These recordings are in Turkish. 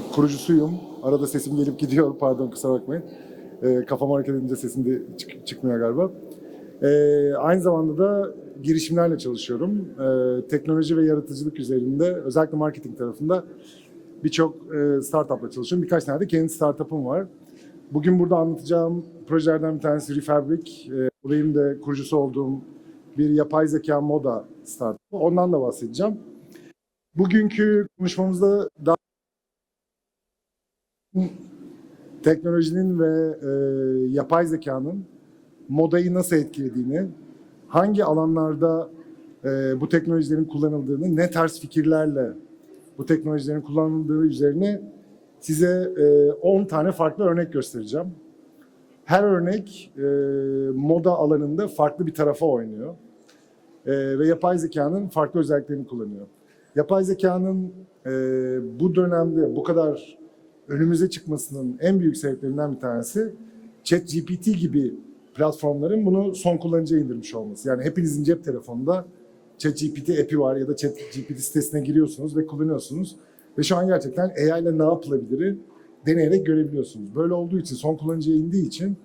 kurucusuyum. Arada sesim gelip gidiyor. Pardon kusura bakmayın. Ee, kafam hareket edince sesim de çık- çıkmıyor galiba. Ee, aynı zamanda da girişimlerle çalışıyorum. Ee, teknoloji ve yaratıcılık üzerinde özellikle marketing tarafında birçok e, startupla çalışıyorum. Birkaç tane de kendi startup'ım var. Bugün burada anlatacağım projelerden bir tanesi Refabric. Benim de kurucusu olduğum bir yapay zeka moda startup'ı. Ondan da bahsedeceğim. Bugünkü konuşmamızda daha teknolojinin ve e, yapay zekanın modayı nasıl etkilediğini, hangi alanlarda e, bu teknolojilerin kullanıldığını, ne tarz fikirlerle bu teknolojilerin kullanıldığı üzerine size e, 10 tane farklı örnek göstereceğim. Her örnek e, moda alanında farklı bir tarafa oynuyor. E, ve yapay zekanın farklı özelliklerini kullanıyor. Yapay zekanın e, bu dönemde bu kadar önümüze çıkmasının en büyük sebeplerinden bir tanesi ChatGPT gibi platformların bunu son kullanıcıya indirmiş olması. Yani hepinizin cep telefonunda ChatGPT app'i var ya da ChatGPT sitesine giriyorsunuz ve kullanıyorsunuz. Ve şu an gerçekten AI ile ne yapılabilir deneyerek görebiliyorsunuz. Böyle olduğu için, son kullanıcıya indiği için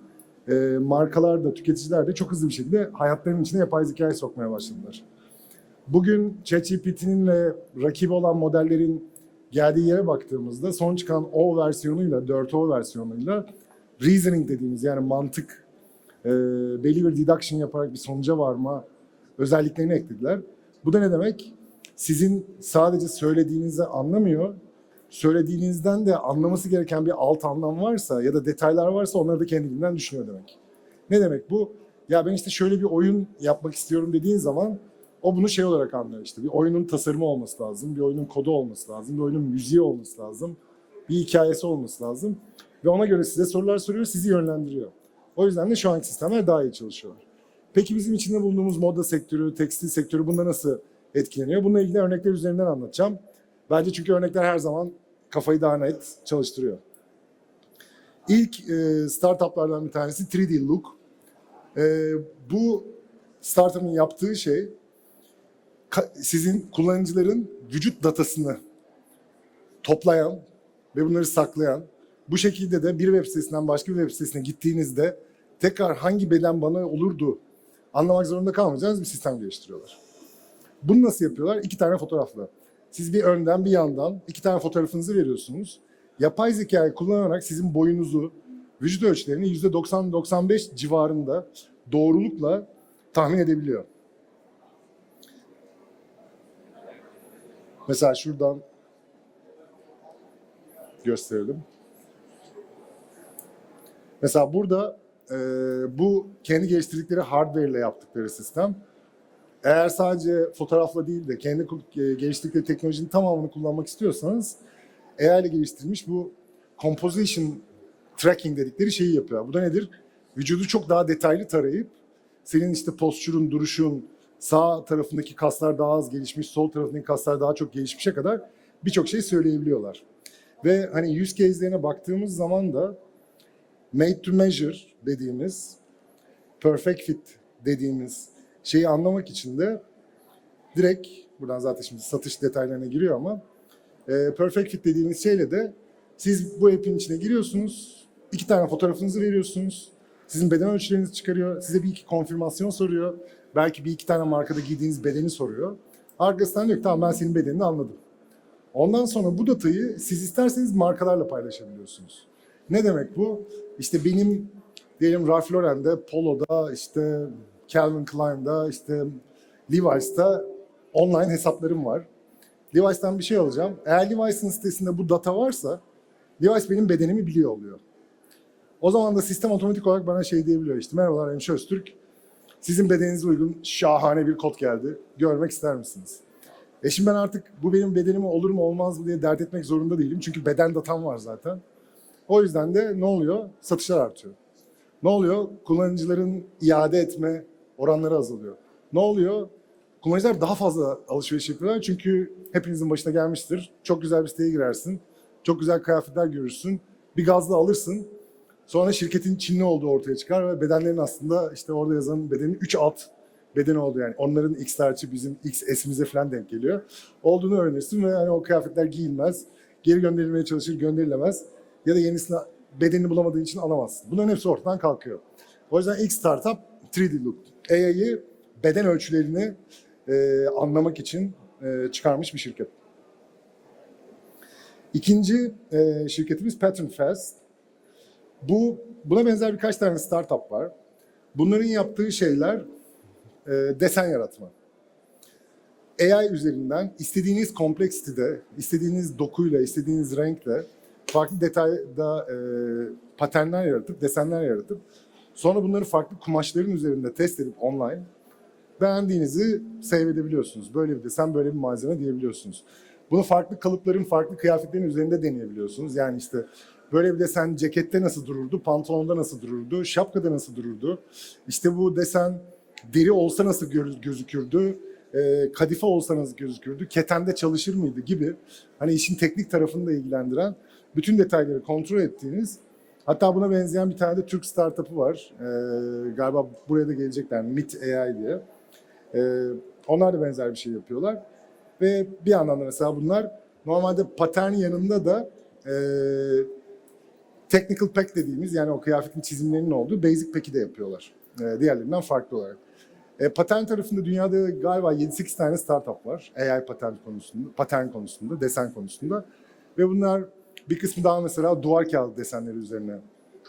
e, markalar da, tüketiciler de çok hızlı bir şekilde hayatlarının içine yapay zekayı sokmaya başladılar. Bugün ChatGPT'nin ve rakibi olan modellerin geldiği yere baktığımızda son çıkan O versiyonuyla, 4O versiyonuyla reasoning dediğimiz yani mantık, e, belli bir deduction yaparak bir sonuca varma özelliklerini eklediler. Bu da ne demek? Sizin sadece söylediğinizi anlamıyor, söylediğinizden de anlaması gereken bir alt anlam varsa ya da detaylar varsa onları da kendiliğinden düşünüyor demek. Ne demek bu? Ya ben işte şöyle bir oyun yapmak istiyorum dediğin zaman o bunu şey olarak anlıyor işte. Bir oyunun tasarımı olması lazım, bir oyunun kodu olması lazım, bir oyunun müziği olması lazım, bir hikayesi olması lazım. Ve ona göre size sorular soruyor, sizi yönlendiriyor. O yüzden de şu anki sistemler daha iyi çalışıyorlar. Peki bizim içinde bulunduğumuz moda sektörü, tekstil sektörü bunda nasıl etkileniyor? Bununla ilgili örnekler üzerinden anlatacağım. Bence çünkü örnekler her zaman kafayı daha net çalıştırıyor. İlk e, startuplardan bir tanesi 3D Look. E, bu startup'ın yaptığı şey sizin kullanıcıların vücut datasını toplayan ve bunları saklayan, bu şekilde de bir web sitesinden başka bir web sitesine gittiğinizde tekrar hangi beden bana olurdu anlamak zorunda kalmayacağınız bir sistem geliştiriyorlar. Bunu nasıl yapıyorlar? İki tane fotoğrafla. Siz bir önden bir yandan iki tane fotoğrafınızı veriyorsunuz. Yapay zekayı kullanarak sizin boyunuzu, vücut ölçülerini %90-95 civarında doğrulukla tahmin edebiliyor. Mesela şuradan gösterelim. Mesela burada e, bu kendi geliştirdikleri hardware ile yaptıkları sistem. Eğer sadece fotoğrafla değil de kendi e, geliştirdikleri teknolojinin tamamını kullanmak istiyorsanız AI ile geliştirilmiş bu composition tracking dedikleri şeyi yapıyor. Bu da nedir? Vücudu çok daha detaylı tarayıp senin işte postürün, duruşun, sağ tarafındaki kaslar daha az gelişmiş, sol tarafındaki kaslar daha çok gelişmişe kadar birçok şey söyleyebiliyorlar. Ve hani use case'lerine baktığımız zaman da made to measure dediğimiz, perfect fit dediğimiz şeyi anlamak için de direkt, buradan zaten şimdi satış detaylarına giriyor ama e, perfect fit dediğimiz şeyle de siz bu app'in içine giriyorsunuz, iki tane fotoğrafınızı veriyorsunuz, sizin beden ölçülerinizi çıkarıyor, size bir iki konfirmasyon soruyor, belki bir iki tane markada giydiğiniz bedeni soruyor. Arkasından diyor ki tamam ben senin bedenini anladım. Ondan sonra bu datayı siz isterseniz markalarla paylaşabiliyorsunuz. Ne demek bu? İşte benim diyelim Ralph Lauren'de, Polo'da, işte Calvin Klein'da, işte Levi's'ta online hesaplarım var. Levi's'tan bir şey alacağım. Eğer Levi's'ın sitesinde bu data varsa Levi's benim bedenimi biliyor oluyor. O zaman da sistem otomatik olarak bana şey diyebiliyor işte merhabalar Hemşe Öztürk. Sizin bedeninize uygun şahane bir kod geldi. Görmek ister misiniz? E şimdi ben artık bu benim bedenim olur mu olmaz mı diye dert etmek zorunda değilim. Çünkü beden datam var zaten. O yüzden de ne oluyor? Satışlar artıyor. Ne oluyor? Kullanıcıların iade etme oranları azalıyor. Ne oluyor? Kullanıcılar daha fazla alışveriş yapıyorlar çünkü hepinizin başına gelmiştir. Çok güzel bir siteye girersin. Çok güzel kıyafetler görürsün. Bir gazla alırsın. Sonra şirketin Çinli olduğu ortaya çıkar ve bedenlerin aslında işte orada yazan bedenin 3 alt bedeni oldu yani. Onların X tarçı bizim X S'imize falan denk geliyor. Olduğunu öğrenirsin ve hani o kıyafetler giyilmez. Geri gönderilmeye çalışır, gönderilemez. Ya da yenisini bedenini bulamadığın için alamazsın. Bunların hepsi ortadan kalkıyor. O yüzden ilk startup 3D Look. AI'yı beden ölçülerini e, anlamak için e, çıkarmış bir şirket. İkinci e, şirketimiz Pattern Fast. Bu buna benzer birkaç tane startup var. Bunların yaptığı şeyler e, desen yaratma. AI üzerinden istediğiniz kompleksitede, istediğiniz dokuyla, istediğiniz renkle farklı detayda e, paternler yaratıp, desenler yaratıp sonra bunları farklı kumaşların üzerinde test edip online beğendiğinizi save edebiliyorsunuz. Böyle bir desen, böyle bir malzeme diyebiliyorsunuz. Bunu farklı kalıpların, farklı kıyafetlerin üzerinde deneyebiliyorsunuz. Yani işte böyle bir desen cekette nasıl dururdu, pantolonda nasıl dururdu, şapkada nasıl dururdu. İşte bu desen deri olsa nasıl gö- gözükürdü, e, kadife olsa nasıl gözükürdü, ketende çalışır mıydı gibi. Hani işin teknik tarafını da ilgilendiren bütün detayları kontrol ettiğiniz Hatta buna benzeyen bir tane de Türk startup'ı var. Ee, galiba buraya da gelecekler. MIT AI diye. Ee, onlar da benzer bir şey yapıyorlar. Ve bir yandan da mesela bunlar normalde patern yanında da technical pack dediğimiz yani o kıyafetin çizimlerinin olduğu basic pack'i de yapıyorlar. E, diğerlerinden farklı olarak. E, patern tarafında dünyada galiba 7-8 tane startup var. AI patern konusunda, patern konusunda, desen konusunda. Ve bunlar bir kısmı daha mesela duvar kağıdı desenleri üzerine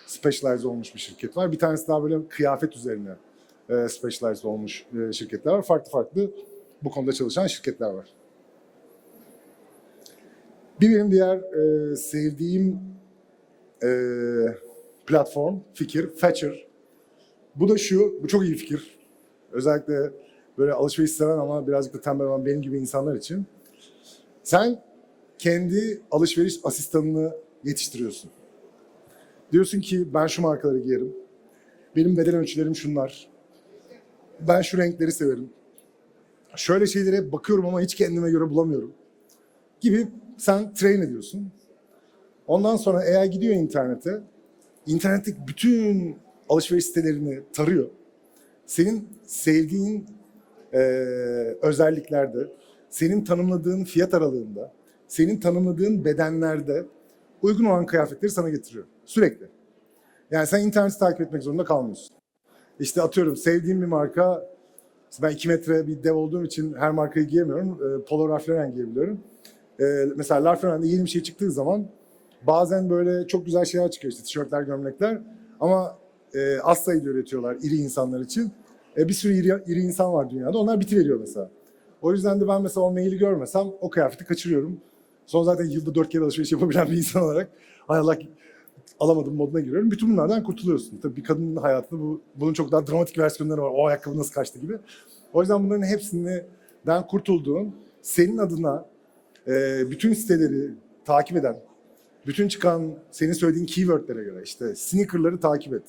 specialize olmuş bir şirket var. Bir tanesi daha böyle kıyafet üzerine e, specialized olmuş e, şirketler var. Farklı farklı bu konuda çalışan şirketler var. Bir benim diğer e, sevdiğim e, platform, fikir, Fetcher. Bu da şu, bu çok iyi fikir. Özellikle böyle alışveriş seven ama birazcık da tembel olan benim gibi insanlar için. Sen kendi alışveriş asistanını yetiştiriyorsun. Diyorsun ki ben şu markaları giyerim. Benim beden ölçülerim şunlar. Ben şu renkleri severim. Şöyle şeylere bakıyorum ama hiç kendime göre bulamıyorum. Gibi sen train ediyorsun. Ondan sonra AI gidiyor internete. İnternetteki bütün alışveriş sitelerini tarıyor. Senin sevdiğin e, özelliklerde, senin tanımladığın fiyat aralığında, senin tanımladığın bedenlerde uygun olan kıyafetleri sana getiriyor. Sürekli. Yani sen interneti takip etmek zorunda kalmıyorsun. İşte atıyorum sevdiğim bir marka, ben 2 metre bir dev olduğum için her markayı giyemiyorum. E, Polo Ralph Lauren giyebiliyorum. E, mesela Ralph Lauren'de yeni bir şey çıktığı zaman bazen böyle çok güzel şeyler çıkıyor işte tişörtler, gömlekler. Ama e, az sayıda üretiyorlar iri insanlar için. E, bir sürü iri, iri insan var dünyada. Onlar bitiveriyor mesela. O yüzden de ben mesela o maili görmesem o kıyafeti kaçırıyorum. Son zaten yılda dört kere alışveriş yapabilen bir insan olarak hay Allah alamadım moduna giriyorum. Bütün bunlardan kurtuluyorsun. Tabii bir kadının hayatında bu, bunun çok daha dramatik versiyonları var. O ayakkabı nasıl kaçtı gibi. O yüzden bunların hepsinden kurtulduğun, senin adına e, bütün siteleri takip eden, bütün çıkan senin söylediğin keywordlere göre işte sneakerları takip et.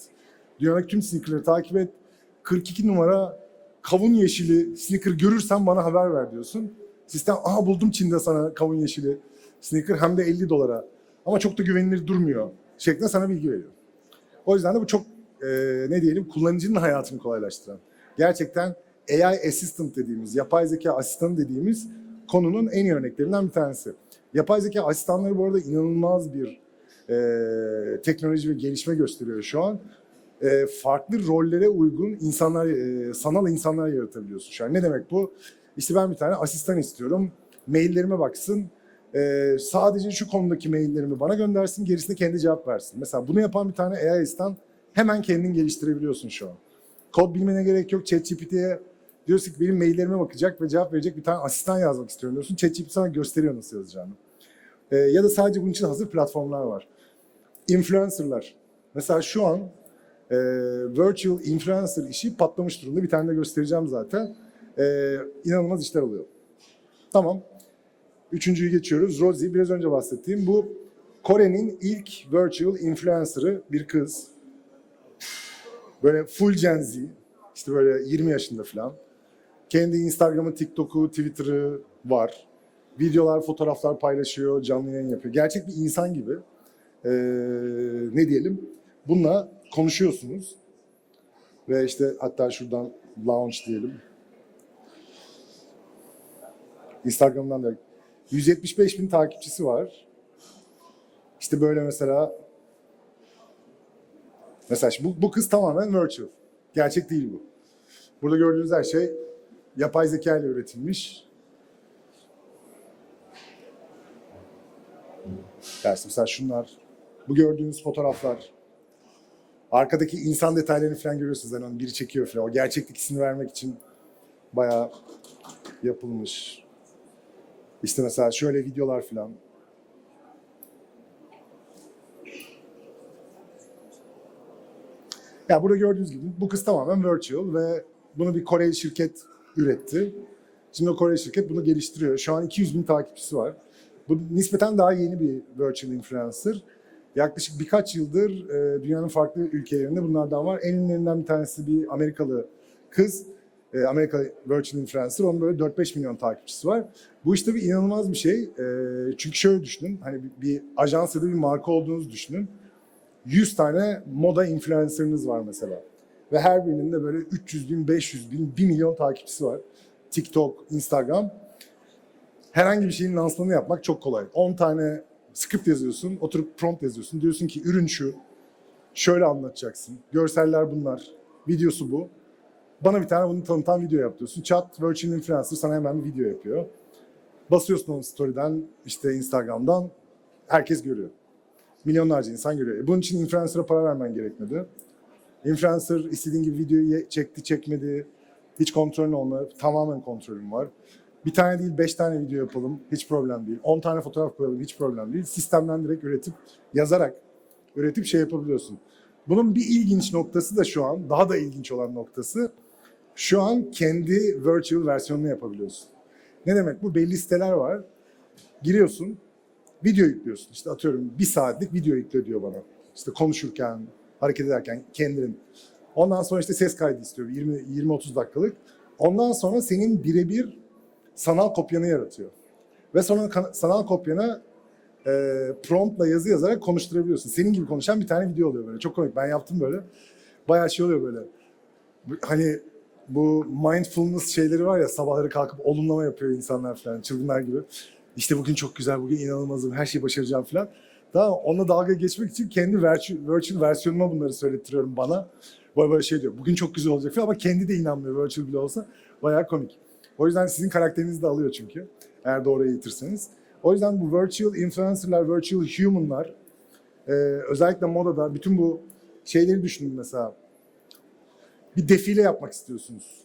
Dünyadaki tüm sneakerları takip et. 42 numara kavun yeşili sneaker görürsen bana haber ver diyorsun. Sistem aha buldum Çin'de sana kavun yeşili sneaker hem de 50 dolara. Ama çok da güvenilir durmuyor şeklinde sana bilgi veriyor. O yüzden de bu çok e, ne diyelim kullanıcının hayatını kolaylaştıran. Gerçekten AI assistant dediğimiz, yapay zeka asistanı dediğimiz konunun en iyi örneklerinden bir tanesi. Yapay zeka asistanları bu arada inanılmaz bir e, teknoloji ve gelişme gösteriyor şu an. E, farklı rollere uygun insanlar, e, sanal insanlar yaratabiliyorsun şu an. Ne demek bu? İşte ben bir tane asistan istiyorum. Maillerime baksın. E, sadece şu konudaki maillerimi bana göndersin. Gerisine kendi cevap versin. Mesela bunu yapan bir tane AI asistan hemen kendin geliştirebiliyorsun şu an. Kod bilmene gerek yok. ChatGPT'ye diyorsun ki benim maillerime bakacak ve cevap verecek bir tane asistan yazmak istiyorum diyorsun. ChatGPT sana gösteriyor nasıl yazacağını. E, ya da sadece bunun için hazır platformlar var. Influencerlar. Mesela şu an e, virtual influencer işi patlamış durumda. Bir tane de göstereceğim zaten. E, inanılmaz işler oluyor. Tamam. Üçüncüyü geçiyoruz. Rosie, biraz önce bahsettiğim bu Kore'nin ilk virtual influencer'ı bir kız. Böyle full Gen Z. İşte böyle 20 yaşında falan. Kendi Instagram'ı, TikTok'u, Twitter'ı var. Videolar, fotoğraflar paylaşıyor, canlı yayın yapıyor. Gerçek bir insan gibi. Ee, ne diyelim? Bununla konuşuyorsunuz. Ve işte hatta şuradan launch diyelim. Instagram'dan da 175 bin takipçisi var. İşte böyle mesela mesela bu, bu kız tamamen virtual. Gerçek değil bu. Burada gördüğünüz her şey yapay zeka ile üretilmiş. Yani mesela şunlar, bu gördüğünüz fotoğraflar, arkadaki insan detaylarını falan görüyorsunuz. Yani biri çekiyor falan. O gerçeklik hissini vermek için bayağı yapılmış. İşte mesela şöyle videolar falan. Ya burada gördüğünüz gibi bu kız tamamen virtual ve bunu bir Koreli şirket üretti. Şimdi o Koreli şirket bunu geliştiriyor. Şu an 200 bin takipçisi var. Bu nispeten daha yeni bir virtual influencer. Yaklaşık birkaç yıldır e, dünyanın farklı ülkelerinde bunlardan var. En ünlülerinden bir tanesi bir Amerikalı kız. E, Amerika virtual influencer. Onun böyle 4-5 milyon takipçisi var. Bu işte bir inanılmaz bir şey. E, çünkü şöyle düşünün. Hani bir, bir ajans ya da bir marka olduğunuzu düşünün. 100 tane moda influencer'ınız var mesela. Ve her birinin de böyle 300 bin, 500 bin, 1 milyon takipçisi var. TikTok, Instagram. Herhangi bir şeyin lansmanını yapmak çok kolay. 10 tane script yazıyorsun, oturup prompt yazıyorsun. Diyorsun ki ürün şu, şöyle anlatacaksın. Görseller bunlar, videosu bu. Bana bir tane bunu tanıtan video yap diyorsun. Chat, Virtual Influencer sana hemen bir video yapıyor. Basıyorsun onu story'den, işte Instagram'dan. Herkes görüyor. Milyonlarca insan görüyor. E, Bunun için influencer'a para vermen gerekmedi. Influencer istediğin gibi videoyu çekti, çekmedi. Hiç kontrolün olmadı. Tamamen kontrolün var. Bir tane değil, beş tane video yapalım. Hiç problem değil. On tane fotoğraf koyalım. Hiç problem değil. Sistemden direkt üretip, yazarak üretip şey yapabiliyorsun. Bunun bir ilginç noktası da şu an, daha da ilginç olan noktası, şu an kendi virtual versiyonunu yapabiliyorsun. Ne demek bu? Belli siteler var. Giriyorsun, video yüklüyorsun. İşte atıyorum bir saatlik video yükle diyor bana. İşte konuşurken, hareket ederken kendin. Ondan sonra işte ses kaydı istiyor 20 20-30 dakikalık. Ondan sonra senin birebir sanal kopyanı yaratıyor. Ve sonra sanal kopyana e, promptla yazı yazarak konuşturabiliyorsun. Senin gibi konuşan bir tane video oluyor böyle. Çok komik. Ben yaptım böyle. Bayağı şey oluyor böyle. Hani bu mindfulness şeyleri var ya sabahları kalkıp olumlama yapıyor insanlar falan çılgınlar gibi. İşte bugün çok güzel, bugün inanılmazım, her şeyi başaracağım falan. Tamam onunla dalga geçmek için kendi virtual, virtual versiyonuma bunları söylettiriyorum bana. Böyle böyle şey diyor, bugün çok güzel olacak falan ama kendi de inanmıyor virtual bile olsa. Bayağı komik. O yüzden sizin karakterinizi de alıyor çünkü. Eğer doğru eğitirseniz. O yüzden bu virtual influencerlar, virtual humanlar e, özellikle modada bütün bu şeyleri düşünün mesela. Bir defile yapmak istiyorsunuz.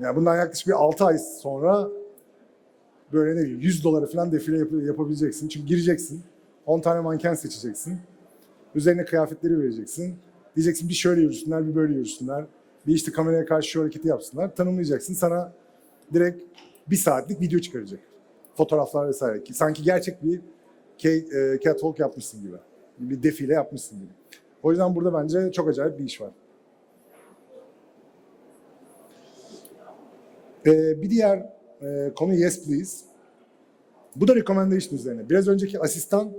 Yani bundan yaklaşık bir 6 ay sonra böyle ne bileyim 100 dolara falan defile yap- yapabileceksin. Çünkü gireceksin. 10 tane manken seçeceksin. Üzerine kıyafetleri vereceksin. Diyeceksin bir şöyle yürüsünler, bir böyle yürüsünler. Bir işte kameraya karşı şu hareketi yapsınlar. Tanımlayacaksın. Sana direkt bir saatlik video çıkaracak. Fotoğraflar vesaire. Ki Sanki gerçek bir e, catwalk yapmışsın gibi. Bir defile yapmışsın gibi. O yüzden burada bence çok acayip bir iş var. Ee, bir diğer e, konu Yes Please. Bu da recommendation üzerine. Biraz önceki asistan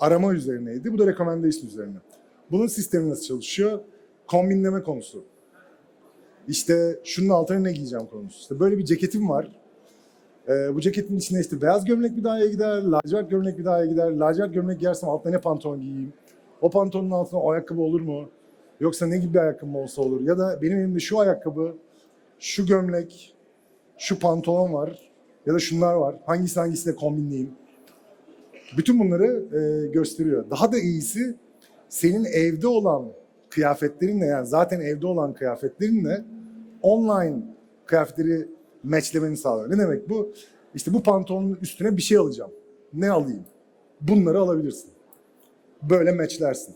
arama üzerineydi. Bu da recommendation üzerine. Bunun sistemi nasıl çalışıyor? Kombinleme konusu. İşte şunun altına ne giyeceğim konusu. İşte böyle bir ceketim var. Ee, bu ceketin içine işte beyaz gömlek bir daha gider, lacivert gömlek bir daha gider. Lacivert gömlek giyersem altına ne pantolon giyeyim? O pantolonun altına o ayakkabı olur mu? Yoksa ne gibi bir ayakkabı olsa olur? Ya da benim elimde şu ayakkabı, şu gömlek, şu pantolon var ya da şunlar var. Hangisi hangisiyle kombinleyeyim? Bütün bunları e, gösteriyor. Daha da iyisi senin evde olan kıyafetlerinle yani zaten evde olan kıyafetlerinle online kıyafetleri matchlemeni sağlıyor. Ne demek bu? İşte bu pantolonun üstüne bir şey alacağım. Ne alayım? Bunları alabilirsin. Böyle matchlersin.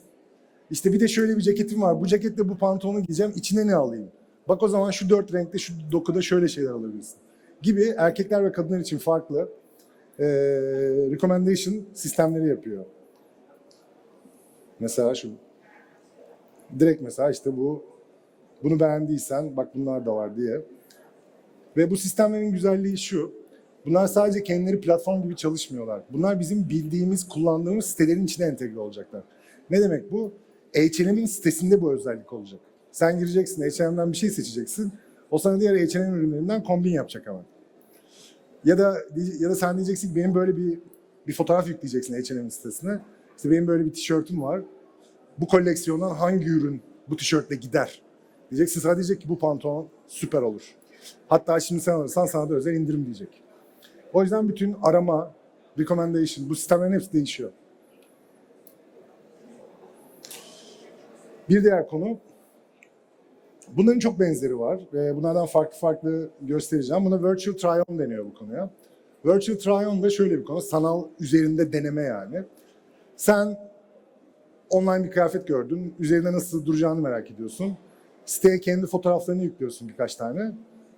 İşte bir de şöyle bir ceketim var. Bu ceketle bu pantolonu giyeceğim. İçine ne alayım? Bak o zaman şu dört renkte, şu dokuda şöyle şeyler alabilirsin. Gibi erkekler ve kadınlar için farklı eee recommendation sistemleri yapıyor. Mesela şu. Direkt mesela işte bu bunu beğendiysen bak bunlar da var diye. Ve bu sistemlerin güzelliği şu. Bunlar sadece kendileri platform gibi çalışmıyorlar. Bunlar bizim bildiğimiz, kullandığımız sitelerin içine entegre olacaklar. Ne demek bu? H&M'in sitesinde bu özellik olacak. Sen gireceksin, H&M'den bir şey seçeceksin. O sana diğer H&M ürünlerinden kombin yapacak hemen. Ya da ya da sen diyeceksin ki benim böyle bir bir fotoğraf yükleyeceksin H&M sitesine. İşte benim böyle bir tişörtüm var. Bu koleksiyondan hangi ürün bu tişörtle gider? Diyeceksin sana diyecek ki bu pantolon süper olur. Hatta şimdi sen alırsan sana da özel indirim diyecek. O yüzden bütün arama, recommendation, bu sistemlerin hepsi değişiyor. Bir diğer konu, bunların çok benzeri var ve bunlardan farklı farklı göstereceğim. Buna virtual try-on deniyor bu konuya. Virtual try-on da şöyle bir konu, sanal üzerinde deneme yani. Sen online bir kıyafet gördün, üzerinde nasıl duracağını merak ediyorsun. Siteye kendi fotoğraflarını yüklüyorsun birkaç tane.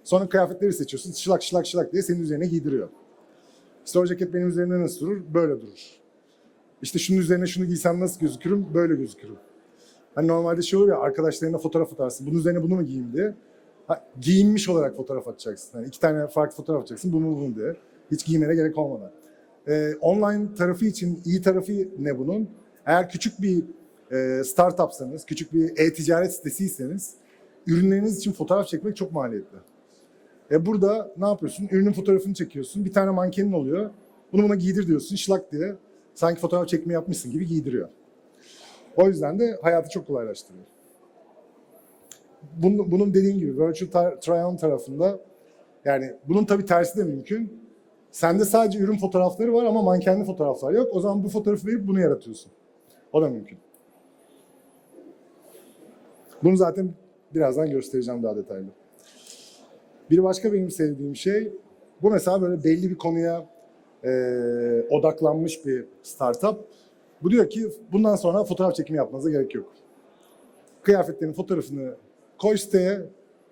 Sonra kıyafetleri seçiyorsun, şılak şılak şılak diye senin üzerine giydiriyor. İşte o ceket benim üzerimde nasıl durur? Böyle durur. İşte şunun üzerine şunu giysem nasıl gözükürüm? Böyle gözükürüm. Hani normalde şey olur ya arkadaşlarına fotoğraf atarsın. Bunun üzerine bunu mu giyeyim diye. Ha, giyinmiş olarak fotoğraf atacaksın. Yani iki tane farklı fotoğraf atacaksın. Bunu bunu diye. Hiç giymene gerek olmadan. Ee, online tarafı için iyi tarafı ne bunun? Eğer küçük bir e, startupsanız, küçük bir e-ticaret sitesiyseniz ürünleriniz için fotoğraf çekmek çok maliyetli. E burada ne yapıyorsun? Ürünün fotoğrafını çekiyorsun. Bir tane mankenin oluyor. Bunu buna giydir diyorsun. Şlak diye. Sanki fotoğraf çekme yapmışsın gibi giydiriyor. O yüzden de hayatı çok kolaylaştırıyor. Bunun, bunun dediğim gibi virtual try-on tarafında yani bunun tabii tersi de mümkün. Sende sadece ürün fotoğrafları var ama mankenli fotoğraflar yok. O zaman bu fotoğrafı verip bunu yaratıyorsun. O da mümkün. Bunu zaten birazdan göstereceğim daha detaylı. Bir başka benim sevdiğim şey, bu mesela böyle belli bir konuya e, odaklanmış bir startup. Bu diyor ki bundan sonra fotoğraf çekimi yapmanıza gerek yok. Kıyafetlerin fotoğrafını koy siteye,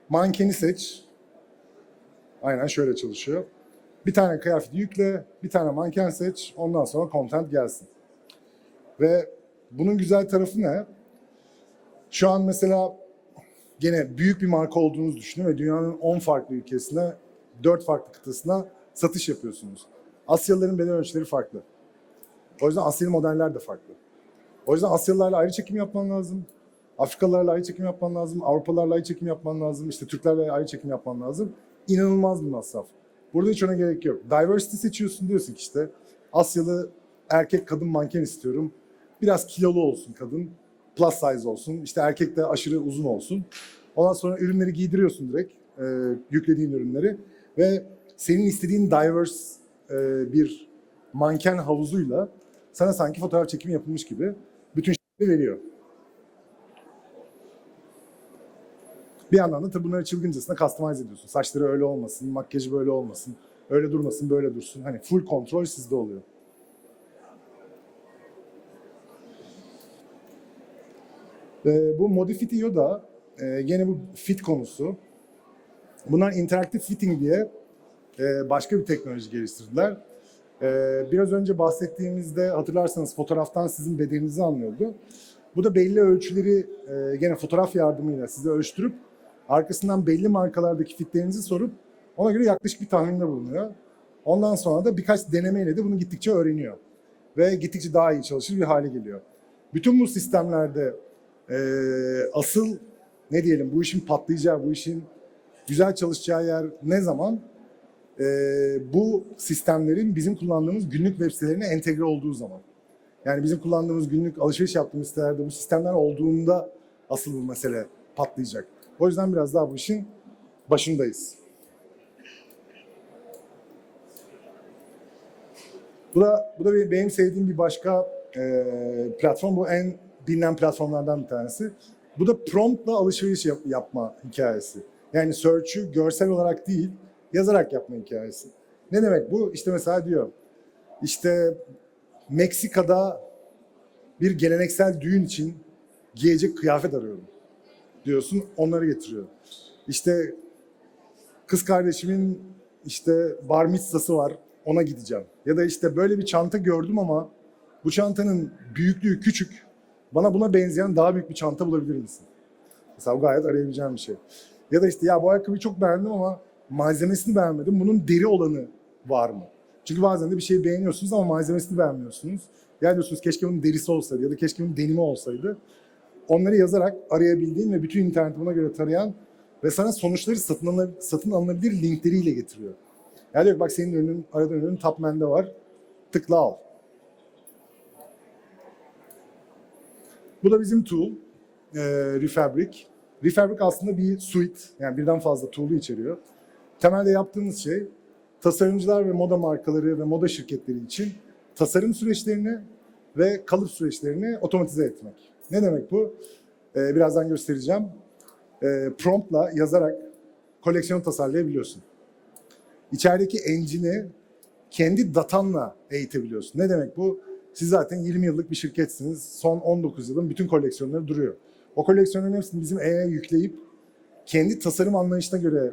mankeni seç. Aynen şöyle çalışıyor. Bir tane kıyafet yükle, bir tane manken seç, ondan sonra content gelsin. Ve bunun güzel tarafı ne? Şu an mesela gene büyük bir marka olduğunuzu düşünün ve dünyanın 10 farklı ülkesine, 4 farklı kıtasına satış yapıyorsunuz. Asyalıların beden ölçüleri farklı. O yüzden Asyalı modeller de farklı. O yüzden Asyalılarla ayrı çekim yapman lazım. Afrikalılarla ayrı çekim yapman lazım. Avrupalılarla ayrı çekim yapman lazım. İşte Türklerle ayrı çekim yapman lazım. İnanılmaz bir masraf. Burada hiç ona gerek yok. Diversity seçiyorsun diyorsun ki işte Asyalı erkek kadın manken istiyorum. Biraz kilolu olsun kadın. Plus size olsun. İşte erkek de aşırı uzun olsun. Ondan sonra ürünleri giydiriyorsun direkt. e, yüklediğin ürünleri. Ve senin istediğin diverse e, bir manken havuzuyla sana sanki fotoğraf çekimi yapılmış gibi bütün şeyleri veriyor. Bir yandan da tabii bunları çılgıncasına customize ediyorsun. Saçları öyle olmasın, makyajı böyle olmasın, öyle durmasın, böyle dursun. Hani full kontrol sizde oluyor. Ee, bu Modifitio da e, gene bu fit konusu. Bunlar interaktif fitting diye e, başka bir teknoloji geliştirdiler. Ee, biraz önce bahsettiğimizde hatırlarsanız fotoğraftan sizin bedeninizi anlıyordu. Bu da belli ölçüleri e, gene fotoğraf yardımıyla size ölçtürüp arkasından belli markalardaki fitlerinizi sorup ona göre yaklaşık bir tahminde bulunuyor. Ondan sonra da birkaç denemeyle de bunu gittikçe öğreniyor. Ve gittikçe daha iyi çalışır bir hale geliyor. Bütün bu sistemlerde e, asıl ne diyelim bu işin patlayacağı, bu işin güzel çalışacağı yer ne zaman? E, bu sistemlerin bizim kullandığımız günlük web sitelerine entegre olduğu zaman. Yani bizim kullandığımız günlük alışveriş yaptığımız sitelerde bu sistemler olduğunda asıl bu mesele patlayacak. O yüzden biraz daha bu işin başındayız. Bu da, bu da benim sevdiğim bir başka e, platform. Bu en bilinen platformlardan bir tanesi. Bu da promptla alışveriş yap- yapma hikayesi. Yani search'ü görsel olarak değil, yazarak yapma hikayesi. Ne demek bu? İşte mesela diyor, işte Meksika'da bir geleneksel düğün için giyecek kıyafet arıyorum diyorsun, onları getiriyor. İşte kız kardeşimin işte bar mitzvası var, ona gideceğim. Ya da işte böyle bir çanta gördüm ama bu çantanın büyüklüğü küçük. Bana buna benzeyen daha büyük bir çanta bulabilir misin? Mesela bu gayet arayabileceğim bir şey. Ya da işte ya bu ayakkabıyı çok beğendim ama malzemesini beğenmedim. Bunun deri olanı var mı? Çünkü bazen de bir şeyi beğeniyorsunuz ama malzemesini beğenmiyorsunuz. Ya diyorsunuz keşke bunun derisi olsaydı ya da keşke bunun denimi olsaydı. Onları yazarak arayabildiğin ve bütün interneti buna göre tarayan ve sana sonuçları satın, alına- satın alınabilir linkleriyle getiriyor. Yani diyor bak senin ürünün, aradığın ürün Tapman'da var. Tıkla al. Bu da bizim tool, e, Refabric. Refabric aslında bir suite, yani birden fazla tool'u içeriyor. Temelde yaptığımız şey, tasarımcılar ve moda markaları ve moda şirketleri için tasarım süreçlerini ve kalıp süreçlerini otomatize etmek. Ne demek bu? E, birazdan göstereceğim. E, promptla yazarak koleksiyon tasarlayabiliyorsun. İçerideki engine'i kendi datanla eğitebiliyorsun. Ne demek bu? Siz zaten 20 yıllık bir şirketsiniz. Son 19 yılın bütün koleksiyonları duruyor. O koleksiyonların hepsini bizim AI'ye yükleyip kendi tasarım anlayışına göre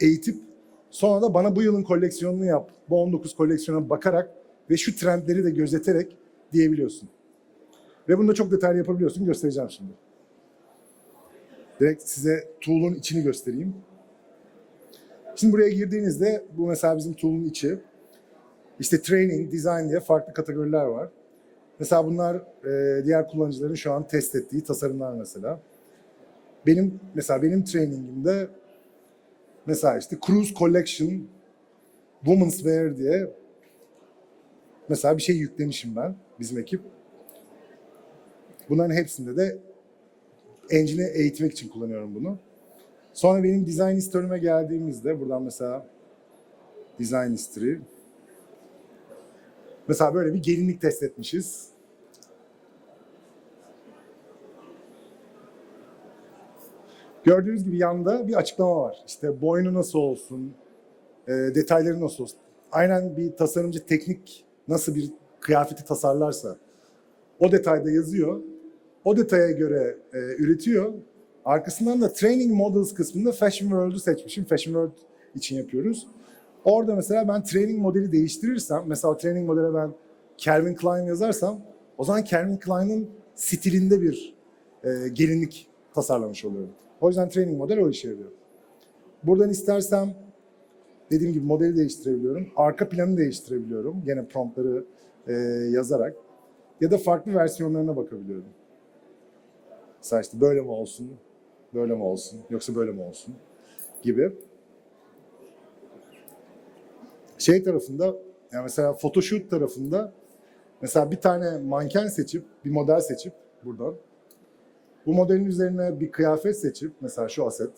eğitip sonra da bana bu yılın koleksiyonunu yap. Bu 19 koleksiyona bakarak ve şu trendleri de gözeterek diyebiliyorsun. Ve bunu da çok detaylı yapabiliyorsun. Göstereceğim şimdi. Direkt size tool'un içini göstereyim. Şimdi buraya girdiğinizde bu mesela bizim tool'un içi. İşte training, design diye farklı kategoriler var. Mesela bunlar e, diğer kullanıcıların şu an test ettiği tasarımlar mesela. Benim mesela benim trainingimde mesela işte Cruise Collection Women's Wear diye mesela bir şey yüklemişim ben bizim ekip. Bunların hepsinde de engine'i eğitmek için kullanıyorum bunu. Sonra benim design history'me geldiğimizde buradan mesela design history Mesela böyle bir gelinlik test etmişiz. Gördüğünüz gibi yanda bir açıklama var. İşte boynu nasıl olsun, e, detayları nasıl olsun. Aynen bir tasarımcı teknik nasıl bir kıyafeti tasarlarsa o detayda yazıyor. O detaya göre e, üretiyor. Arkasından da Training Models kısmında Fashion World'u seçmişim. Fashion World için yapıyoruz. Orada mesela ben training modeli değiştirirsem, mesela training modele ben Calvin Klein yazarsam, o zaman Calvin Klein'in stilinde bir e, gelinlik tasarlamış oluyorum. O yüzden training model o işe yarıyor. Buradan istersem dediğim gibi modeli değiştirebiliyorum. Arka planı değiştirebiliyorum. Gene promptları e, yazarak. Ya da farklı versiyonlarına bakabiliyorum. Mesela işte böyle mi olsun, böyle mi olsun, yoksa böyle mi olsun gibi şey tarafında yani mesela photoshoot tarafında mesela bir tane manken seçip bir model seçip buradan bu modelin üzerine bir kıyafet seçip mesela şu aset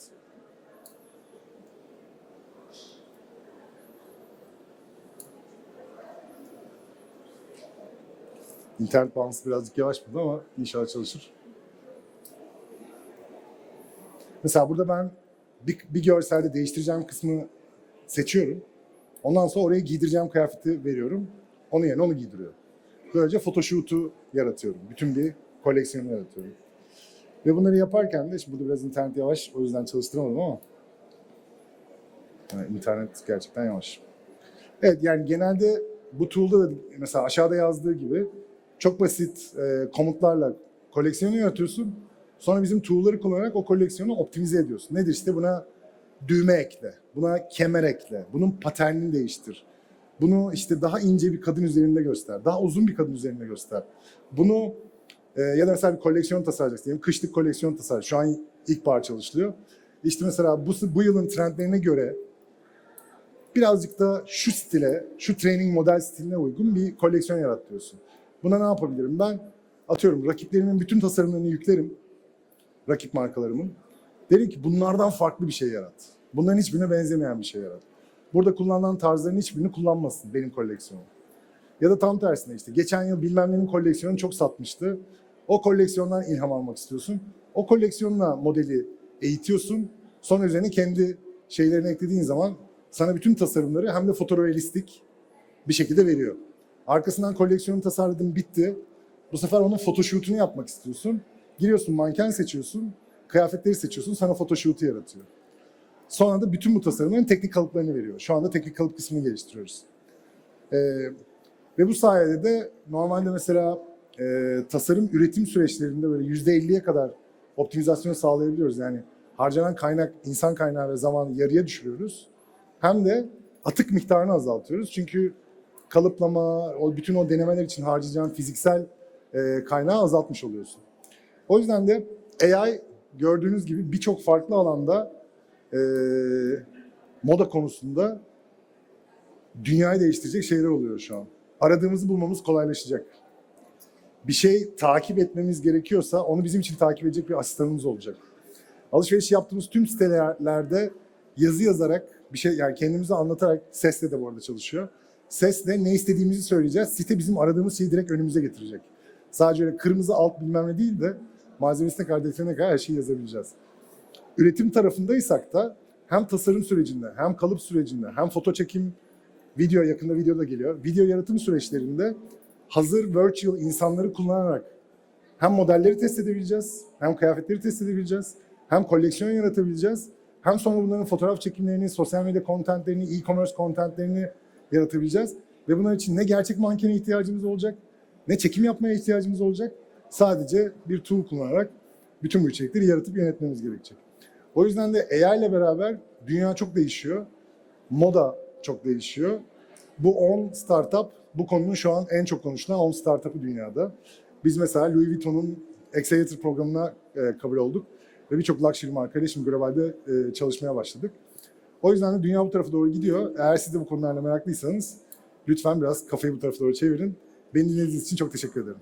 İnternet bağlantısı birazcık yavaş burada ama inşallah çalışır. Mesela burada ben bir, bir görselde değiştireceğim kısmı seçiyorum. Ondan sonra oraya giydireceğim kıyafeti veriyorum. Onun yerine onu giydiriyor. Böylece photoshoot'u yaratıyorum. Bütün bir koleksiyonu yaratıyorum. Ve bunları yaparken de, şimdi burada biraz internet yavaş, o yüzden çalıştıramadım ama yani internet gerçekten yavaş. Evet yani genelde bu tool'da da mesela aşağıda yazdığı gibi çok basit e, komutlarla koleksiyonu yaratıyorsun. Sonra bizim tool'ları kullanarak o koleksiyonu optimize ediyorsun. Nedir işte buna düğme ekle, buna kemer ekle, bunun paternini değiştir. Bunu işte daha ince bir kadın üzerinde göster, daha uzun bir kadın üzerinde göster. Bunu e, ya da mesela bir koleksiyon tasarlayacaksın diyelim, kışlık koleksiyon tasarlıyor. Şu an ilkbahar çalışılıyor. İşte mesela bu, bu yılın trendlerine göre birazcık da şu stile, şu training model stiline uygun bir koleksiyon yarat diyorsun. Buna ne yapabilirim? Ben atıyorum rakiplerimin bütün tasarımlarını yüklerim. Rakip markalarımın. Derim ki bunlardan farklı bir şey yarat. Bunların hiçbirine benzemeyen bir şey yarat. Burada kullanılan tarzların hiçbirini kullanmasın benim koleksiyonum. Ya da tam tersine işte geçen yıl bilmem nenin koleksiyonu çok satmıştı. O koleksiyondan ilham almak istiyorsun. O koleksiyonla modeli eğitiyorsun. Sonra üzerine kendi şeylerini eklediğin zaman sana bütün tasarımları hem de fotorealistik bir şekilde veriyor. Arkasından koleksiyonu tasarladın bitti. Bu sefer onun photoshoot'unu yapmak istiyorsun. Giriyorsun manken seçiyorsun kıyafetleri seçiyorsun, sana photoshoot'u yaratıyor. Sonra da bütün bu tasarımların teknik kalıplarını veriyor. Şu anda teknik kalıp kısmını geliştiriyoruz. Ee, ve bu sayede de normalde mesela e, tasarım üretim süreçlerinde böyle %50'ye kadar optimizasyon sağlayabiliyoruz. Yani harcanan kaynak, insan kaynağı ve zamanı yarıya düşürüyoruz. Hem de atık miktarını azaltıyoruz. Çünkü kalıplama, o bütün o denemeler için harcayacağın fiziksel e, kaynağı azaltmış oluyorsun. O yüzden de AI gördüğünüz gibi birçok farklı alanda e, moda konusunda dünyayı değiştirecek şeyler oluyor şu an. Aradığımızı bulmamız kolaylaşacak. Bir şey takip etmemiz gerekiyorsa onu bizim için takip edecek bir asistanımız olacak. Alışveriş yaptığımız tüm sitelerde yazı yazarak bir şey yani kendimize anlatarak sesle de bu arada çalışıyor. Sesle ne istediğimizi söyleyeceğiz. Site bizim aradığımız şeyi direkt önümüze getirecek. Sadece öyle kırmızı alt bilmem ne değil de malzemesine detayına kadar her şeyi yazabileceğiz. Üretim tarafındaysak da hem tasarım sürecinde hem kalıp sürecinde hem foto çekim video yakında video da geliyor. Video yaratım süreçlerinde hazır virtual insanları kullanarak hem modelleri test edebileceğiz, hem kıyafetleri test edebileceğiz, hem koleksiyon yaratabileceğiz, hem sonra bunların fotoğraf çekimlerini, sosyal medya contentlerini, e-commerce contentlerini yaratabileceğiz. Ve bunlar için ne gerçek mankene ihtiyacımız olacak, ne çekim yapmaya ihtiyacımız olacak. Sadece bir tool kullanarak bütün bu içerikleri yaratıp yönetmemiz gerekecek. O yüzden de AI ile beraber dünya çok değişiyor. Moda çok değişiyor. Bu 10 startup bu konunun şu an en çok konuşulan 10 startup'ı dünyada. Biz mesela Louis Vuitton'un Accelerator programına e, kabul olduk ve birçok luxury markayla şimdi globalde e, çalışmaya başladık. O yüzden de dünya bu tarafa doğru gidiyor. Eğer siz de bu konularla meraklıysanız lütfen biraz kafayı bu tarafa doğru çevirin. Beni dinlediğiniz için çok teşekkür ederim.